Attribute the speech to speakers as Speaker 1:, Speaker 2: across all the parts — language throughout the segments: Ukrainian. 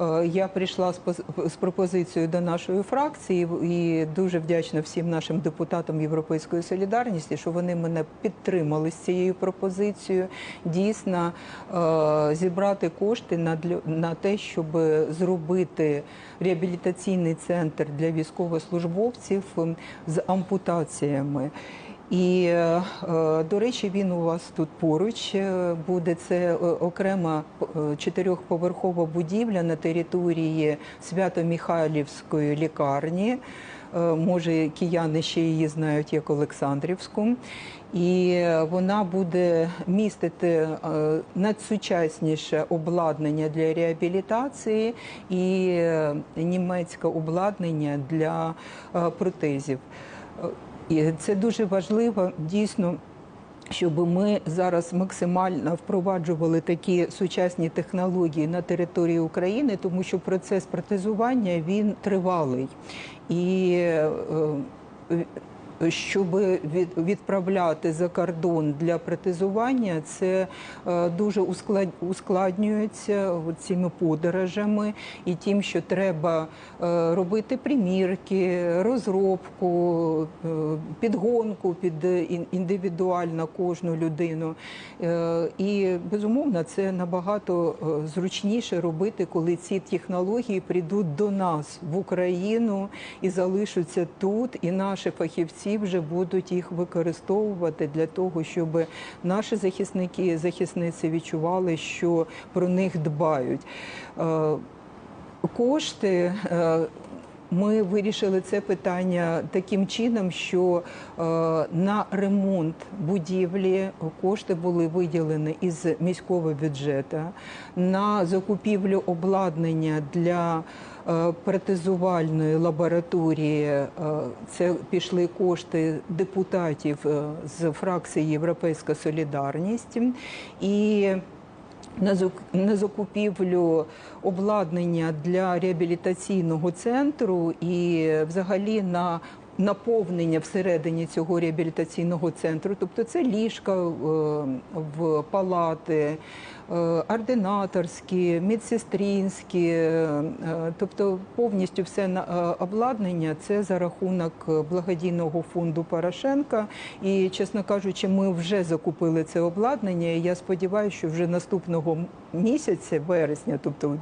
Speaker 1: Е, Я прийшла з поз- з пропозицією до нашої фракції і дуже вдячна всім нашим депутатам Європейської солідарності, що вони мене підтримали з цією пропозицією. Дійсно е, зібрати кошти на на те, щоб зробити реабілітаційний центр для військовослужбовців з ампутаціями. І е, е, до речі, він у вас тут поруч е, буде. Це окрема чотирьохповерхова будівля на території Свято-Михайлівської лікарні. Може, кияни ще її знають як Олександрівську. І вона буде містити надсучасніше обладнання для реабілітації і німецьке обладнання для протезів. Е, І це дуже важливо дійсно. Щоб ми зараз максимально впроваджували такі сучасні технології на території України, тому що процес протезування він тривалий і е, щоб від, відправляти за кордон для протезування, це е, дуже усклад, ускладнюється цими подорожами і тим, що треба е, робити примірки, розробку, е, підгонку під індивідуально кожну людину. І безумовно це набагато зручніше робити, коли ці технології прийдуть до нас в Україну і залишаться тут, і наші фахівці вже будуть їх використовувати для того, щоб наші захисники і захисниці відчували, що про них дбають. Е, Кошти. Ми вирішили це питання таким чином, що е, на ремонт будівлі кошти були виділені із міського бюджету, на закупівлю обладнання для е, протезувальної лабораторії. е, Це пішли кошти депутатів з фракції Європейська Солідарність і на зак- закупівлю обладнання для реабілітаційного центру і взагалі на наповнення всередині цього реабілітаційного центру, тобто це ліжка е, в палати, ординаторські, медсестринські, е, тобто повністю все на- е, обладнання це за рахунок е, благодійного фонду Порошенка. І, чесно кажучи, ми вже закупили це обладнання. І я сподіваюся, що вже наступного місяця, вересня, тобто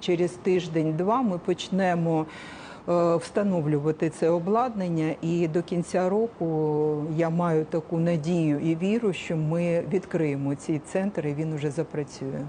Speaker 1: через тиждень-два, ми почнемо. Е, Встановлювати це обладнання, і до кінця року я маю таку надію і віру, що ми відкриємо цей центр, і він уже запрацює.